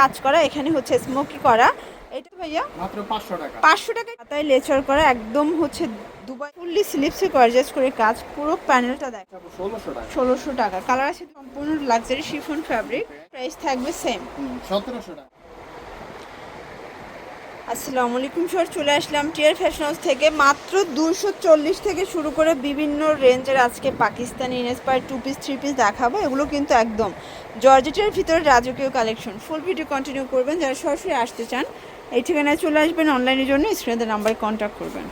কাজ করা এখানে হচ্ছে স্মোকি করা। এটা ভাইয়া মাত্র পাঁচশো টাকা। পাঁচশো টাকা তাই লেচার করা একদম হচ্ছে দুবাই ফুললি স্লিপসে গর্জাস করে কাজ পুরো প্যানেলটা দেখো। ষোলোশো টাকা। ষোলোশো টাকা। কালার আছে সম্পূর্ণ লাক্সারি শিফন ফ্যাব্রিক প্রাইস থাকবে সেম সতেরোশো টাকা। আসসালামু আলাইকুম স্যার চলে আসলাম টিয়ার ফ্যাশন হাউস থেকে। মাত্র দুশো চল্লিশ থেকে শুরু করে বিভিন্ন রেঞ্জের আজকে Pakistani inspire two piece three piece দেখাবো। এগুলো কিন্তু একদম জর্জেটের ভিতরে রাজকীয় কালেকশন ফুল ভিডিও কন্টিনিউ করবেন যারা সরাসরি আসতে চান এই ঠিকানায় চলে আসবেন অনলাইনের জন্য স্ক্রিনে নাম্বারে কন্ট্যাক্ট করবেন।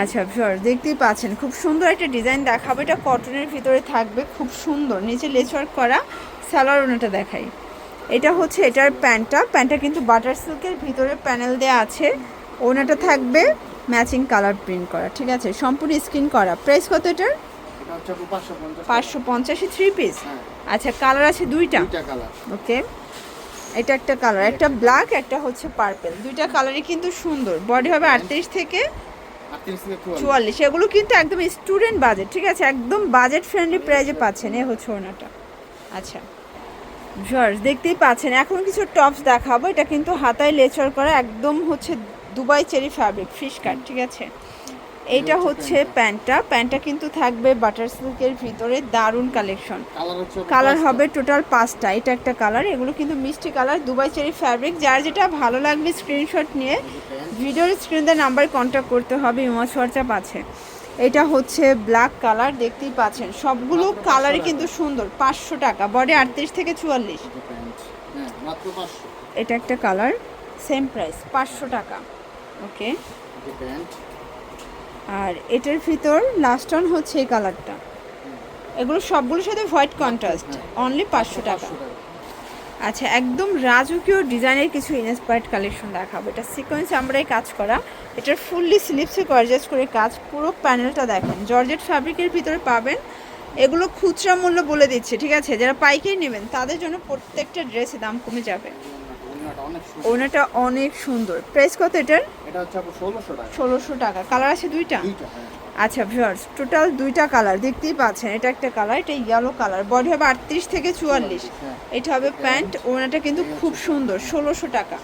আচ্ছা ভিউয়ার দেখতেই পাচ্ছেন খুব সুন্দর একটা ডিজাইন দেখাবো। এটা কটনের ভিতরে থাকবে খুব সুন্দর। নিচে লেচওয়ার্ক করা সালোয়ার ওনাটা দেখাই। এটা হচ্ছে এটার প্যান্টটা। প্যান্টটা কিন্তু বাটার সিল্কের ভিতরে প্যানেল দেওয়া আছে। ওনাটা থাকবে ম্যাচিং কালার প্রিন্ট করা ঠিক আছে? সম্পূর্ণ স্ক্রিন করা। প্রাইস কত এটার? এটা পাঁচশো পঞ্চাশ থ্রি পিস আচ্ছা কালার আছে দুইটা? ওকে এটা একটা কালার একটা ব্ল্যাক একটা হচ্ছে পার্পেল দুইটা কালারই কিন্তু সুন্দর। বডি হবে আটত্রিশ থেকে চুয়াল্লিশ। চুয়াল্লিশ। এগুলো কিন্তু একদম স্টুডেন্ট বাজেট ঠিক আছে? একদম বাজেট ফ্রেন্ডলি প্রাইজে পাচ্ছেন। এ হচ্ছে ওনাটা। আচ্ছা। জর্জ দেখতেই পাচ্ছেন এখন কিছু টপস দেখাবো। এটা কিন্তু হাতায় লেচার করা একদম হচ্ছে Dubai cherry fabric fish cut ঠিক আছে? এইটা হচ্ছে প্যান্টটা। প্যান্টটা। কিন্তু থাকবে বাটার সিল্কের ভিতরে দারুণ কালেকশন। কালার। হবে টোটাল পাঁচটা এটা একটা কালার। এগুলো কিন্তু মিষ্টি কালার দুবাই চেরি ফ্যাব্রিক। যার যেটা ভালো লাগবে স্ক্রিনশট নিয়ে ভিডিওর স্ক্রিনে নাম্বার কন্ট্যাক্ট করতে হবে ইমোজ হোয়াটসঅ্যাপ আছে। এটা হচ্ছে ব্ল্যাক কালার দেখতেই পাচ্ছেন। সবগুলো কালারই কিন্তু সুন্দর পাঁচশো টাকা বডি আটত্রিশ থেকে চুয়াল্লিশ। এটা একটা কালার সেম প্রাইস পাঁচশো টাকা। ওকে আর এটার ভিতর লাস্ট অন হচ্ছে এই কালারটা এগুলো সবগুলোর সাথে হোয়াইট কন্ট্রাস্ট অনলি পাঁচশো টাকা। আচ্ছা একদম রাজকীয় ডিজাইনের কিছু ইনস্পায়ার্ড কালেকশন দেখাবো। এটা সিকোয়েন্স আমরাই কাজ করা। এটার ফুললি স্লিপসে গর্জাস করে কাজ, পুরো প্যানেলটা দেখেন। জর্জেট ফ্যাব্রিকের ভিতরে পাবেন। এগুলো খুচরা মূল্য বলে দিচ্ছে, ঠিক আছে? যারা পাইকারি নেবেন, তাদের জন্য প্রত্যেকটা ড্রেসে দাম কমে যাবে। ওনাটা অনেক সুন্দর। প্রাইস কত এটার? এটা হচ্ছে আপু ষোলোশো টাকা। ষোলোশো টাকা। কালার আছে দুইটা? দুইটা হ্যাঁ। আচ্ছা ভিউয়ার্স টোটাল দুইটা কালার দেখতেই পাচ্ছেন। এটা একটা কালার এটা ইয়েলো কালার বডি হবে আটত্রিশ থেকে চুয়াল্লিশ। হ্যাঁ। এটা হবে প্যান্ট। ওনাটা কিন্তু খুব সুন্দর ষোলোশো টাকা।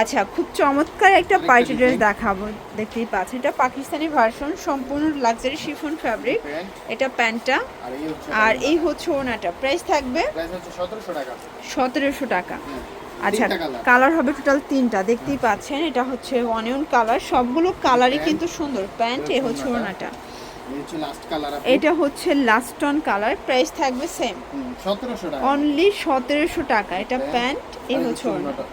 আচ্ছা খুব চমৎকার একটা পার্টি ড্রেস দেখাবো দেখতেই পাচ্ছেন। এটা পাকিস্তানি ভার্সন সম্পূর্ণ লাক্সারি শিফন ফ্যাব্রিক এটা প্যান্টটা। আর এই হচ্ছে ওনাটা। প্রাইস থাকবে প্রাইস হচ্ছে সতেরোশো টাকা। সতেরোশো টাকা। হ্যাঁ। আচ্ছা কালার হবে টোটাল তিনটা। দেখতেই পাচ্ছেন এটা হচ্ছে অনিয়ন কালার সবগুলো কালারই কিন্তু সুন্দর। প্যান্ট এ হচ্ছে ওনাটা। এটা হচ্ছে লাস্ট অন কালার প্রাইস থাকবে সেম অনলি সতেরোশো টাকা। এটা প্যান্ট আর হচ্ছে ওনাটা।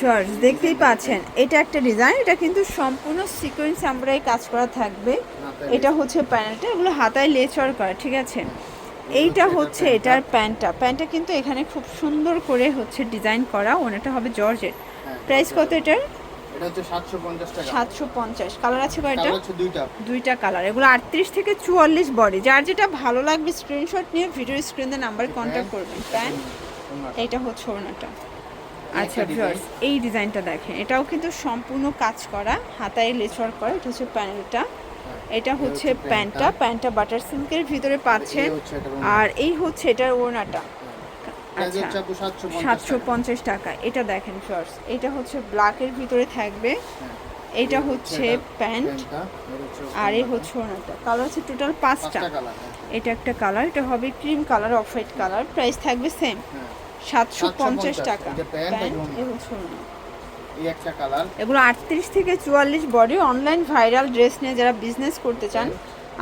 জর্জ দেখতেই পাচ্ছেন এটা একটা ডিজাইন এটা কিন্তু সম্পূর্ণ সিকোয়েন্স আমরাই কাজ করা থাকবে। এটা হচ্ছে প্যানেলটা এগুলো হাতায় লেচর করা ঠিক আছে? এইটা হচ্ছে এটার প্যান্টটা। প্যান্টটা কিন্তু এখানে খুব সুন্দর করে হচ্ছে ডিজাইন করা। ওনাটা হবে জর্জের হ্যাঁ, প্রাইস কত এটার? সাতশো পঞ্চাশ কালার আছে কয়টা? দুইটা। কালার। এগুলো আটত্রিশ থেকে চুয়াল্লিশ বডি। যার যেটা ভালো লাগবে স্ক্রিনশট নিয়ে ভিডিও স্ক্রিনে নাম্বার কন্ট্যাক্ট করবেন। প্যান্ট? হচ্ছে ওনাটা আচ্ছা ভিউয়ার্স এই ডিজাইনটা দেখেন। এটাও কিন্তু সম্পূর্ণ কাজ করা। হাতায় লেচর করা। এটা হচ্ছে প্যানেলটা এটা হচ্ছে প্যান্টটা। প্যান্টটা। বাটার সিল্কের ভিতরে পাচ্ছেন আর এই হচ্ছে এটার ওড়নাটা। আচ্ছা। সাতশো পঞ্চাশ টাকা। এটা দেখেন ফার্স এটা হচ্ছে ব্ল্যাকের ভিতরে থাকবে। হ্যাঁ। এটা হচ্ছে প্যান্ট। আর এই হচ্ছে ওড়নাটা। কালার হচ্ছে টোটাল পাঁচটা। হ্যাঁ। এটা একটা কালার এটা হবে cream colour off white colour price থাকবে সেম হ্যাঁ। সাতশো পঞ্চাশ টাকা। প্যান্ট এই হচ্ছে ওড়না। এই একটা কালার। এগুলো আটত্রিশ থেকে চুয়াল্লিশ বডি অনলাইন ভাইরাল ড্রেস নিয়ে যারা বিজনেস করতে চান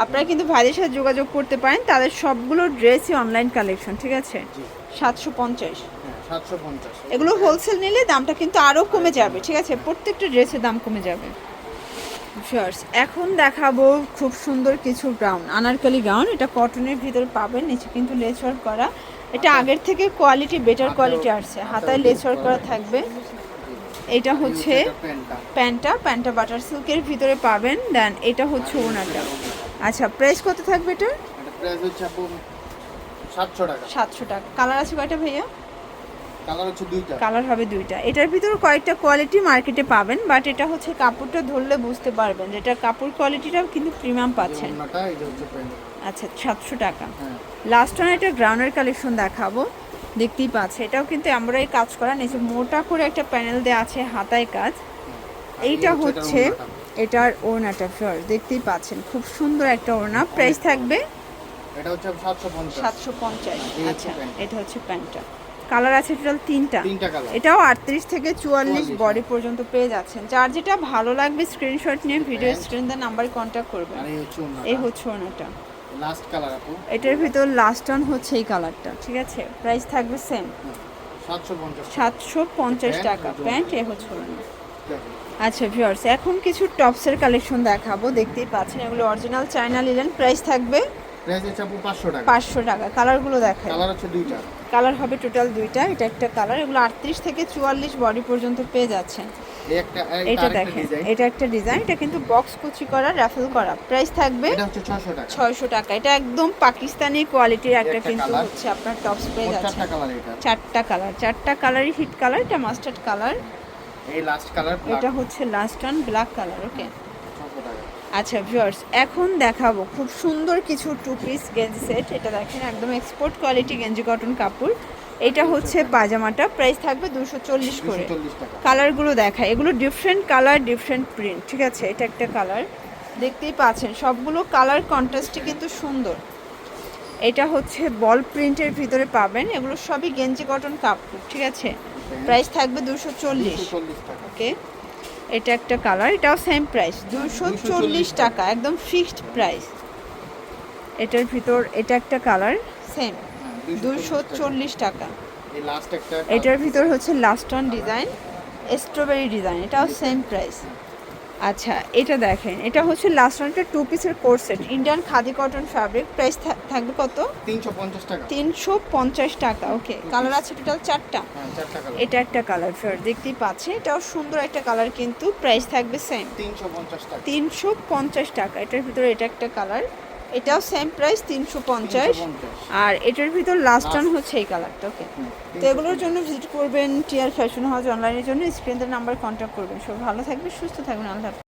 আপনারা কিন্তু ভাইদের সাথে যোগাযোগ করতে পারেন তাদের সবগুলো ড্রেসই অনলাইন কালেকশন ঠিক আছে? সাতশো পঞ্চাশ। হ্যাঁ সাতশো পঞ্চাশ। এগুলো হোলসেল নিলে দামটা কিন্তু আরও কমে যাবে ঠিক আছে? প্রত্যেকটা ড্রেসের দাম কমে যাবে। এখন দেখাবো খুব সুন্দর কিছু গাউন আনারকলি গাউন এটা কটনের ভিতরে পাবেন নিচে কিন্তু লেস ওয়ার্ক করা। এটা আগের থেকে কোয়ালিটি বেটার কোয়ালিটি আসছে হাতায় করা করা। থাকবে। এটা হচ্ছে প্যান্টটা প্যান্টটা বাটার সিল্কের ভিতরে পাবেন দেন এটা হচ্ছে ওনাটা। আচ্ছা প্রাইস কত থাকবে এটা? এটা প্রাইস হচ্ছে সাতশো টাকা। সাতশো টাকা। কালার আছে কয়টা ভাইয়া? কালার হচ্ছে দুইটা। কালার হবে দুইটা। এটার ভিতরে কয়েকটা কোয়ালিটি মার্কেটে পাবেন বাট এটা হচ্ছে কাপড়টা ধরলে বুঝতে পারবেন যেটা কাপড় কোয়ালিটিটাও কিন্তু প্রিমিয়াম পাচ্ছেন। আচ্ছা সাতশো টাকা। হ্যাঁ। লাস্ট ওয়ান এটা গ্রাউন্ডের কালেকশন দেখাবো। দেখতেই পাচ্ছে। এটাও কিন্তু এই কাজ করা। নিচে মোটা করে একটা প্যানেল দেওয়া আছে হাতায় কাজ। এইটা হচ্ছে এটার ওড়নাটা। ফিওর দেখতেই পাচ্ছেন। খুব সুন্দর একটা ওড়না। প্রাইস থাকবে এটা হচ্ছে সাতশো পঞ্চাশ। সাতশো পঞ্চাশ। এই হচ্ছে আচ্ছা এটা হচ্ছে প্যান্টটা। কালার আছে টোটাল তিনটা। তিনটা কালার এটাও আটত্রিশ থেকে চুয়াল্লিশ 44 বডি পর্যন্ত পেয়ে যাচ্ছেন। যার যেটা ভালো লাগবে স্ক্রিনশট নিয়ে ভিডিও। স্ক্রিন দেন নাম্বার কন্ট্যাক্ট করবেন। এই হচ্ছে ওড়নাটা। লাস্ট কালার আপু? এটার ভিতর লাস্ট অন হচ্ছে এই কালারটা ঠিক আছে? প্রাইস থাকবে সেম সাতশো পঞ্চাশ সাতশো পঞ্চাশ প্যান্ট টাকা। প্যান্ট এ হচ্ছে আচ্ছা ভিউয়ার্স এখন কিছু টপসের কালেকশন দেখাবো দেখতেই পাচ্ছেন এগুলো অরিজিনাল চায়না লিলেন প্রাইস থাকবে প্রাইস হচ্ছে আপু পাঁচশো টাকা। পাঁচশো টাকা। কালারগুলো দেখাই কালার হচ্ছে দুইটা। কালার হবে টোটাল দুইটা। এটা একটা কালার এগুলো আটত্রিশ থেকে চুয়াল্লিশ বডি পর্যন্ত পেয়ে যাচ্ছেন। এটা দেখেন এটা একটা ডিজাইন এটা কিন্তু বক্স কুচি করা রাফেল করা। প্রাইস থাকবে ছয়শো টাকা। এটা একদম পাকিস্তানি কোয়ালিটির একটা কিন্তু হচ্ছে আপনার টপস পেয়ে যাচ্ছে চারটা কালার চারটা কালারই হিট কালার এটা মাস্টার্ড কালার। এই লাস্ট কালার এটা হচ্ছে last one black colour okay আচ্ছা ভিউয়ার্স এখন দেখাবো খুব সুন্দর কিছু টু পিস গেঞ্জি সেট এটা দেখেন একদম এক্সপোর্ট কোয়ালিটি গেঞ্জি কটন কাপড়। এটা হচ্ছে পাজামাটা প্রাইস থাকবে দুশো চল্লিশ করে। কালারগুলো দেখায় এগুলো ডিফারেন্ট কালার ডিফারেন্ট প্রিন্ট ঠিক আছে? এটা একটা কালার দেখতেই পাচ্ছেন সবগুলো কালার কন্ট্রাস্টই কিন্তু সুন্দর। এটা হচ্ছে বল প্রিন্টের ভিতরে পাবেন এগুলো সবই গেঞ্জি কটন কাপড় ঠিক আছে? প্রাইস থাকবে দুশো চল্লিশ। ওকে এটা একটা কালার এটাও সেম প্রাইস দুশো চল্লিশ টাকা একদম ফিক্সড প্রাইস এটার ভিতর এটা একটা কালার সেম দুশো চল্লিশ টাকা। এটার ভিতর হচ্ছে লাস্টন অন ডিজাইন স্ট্রবেরি ডিজাইন এটাও সেম প্রাইস আচ্ছা এটা দেখেন। এটা হচ্ছে লাস্ট রাউন্ডের টু পিসের course set Indian khadi cotton fabric price থাকবে কত? তিনশো পঞ্চাশ টাকা। তিনশো পঞ্চাশ টাকা ওকে কালার আছে টোটাল চারটা। হ্যাঁ এটা একটা কালার ফেয়ার দেখতেই পাচ্ছে এটাও সুন্দর একটা কালার কিন্তু প্রাইস থাকবে সেম তিনশো পঞ্চাশ টাকা। তিনশো পঞ্চাশ টাকা এটার ভিতরে এটা একটা কালার এটাও সেম প্রাইস তিনশো পঞ্চাশ। আর এটার ভিতর লাস্ট অন হচ্ছে এই কালারটা ওকে তো এগুলোর জন্য ভিজিট করবেন টিয়ার ফ্যাশন হাউস অনলাইনের জন্য স্ক্রিনদের নাম্বার কন্ট্যাক্ট করবেন। সব ভালো থাকবে সুস্থ থাকবেন আল্লাহ।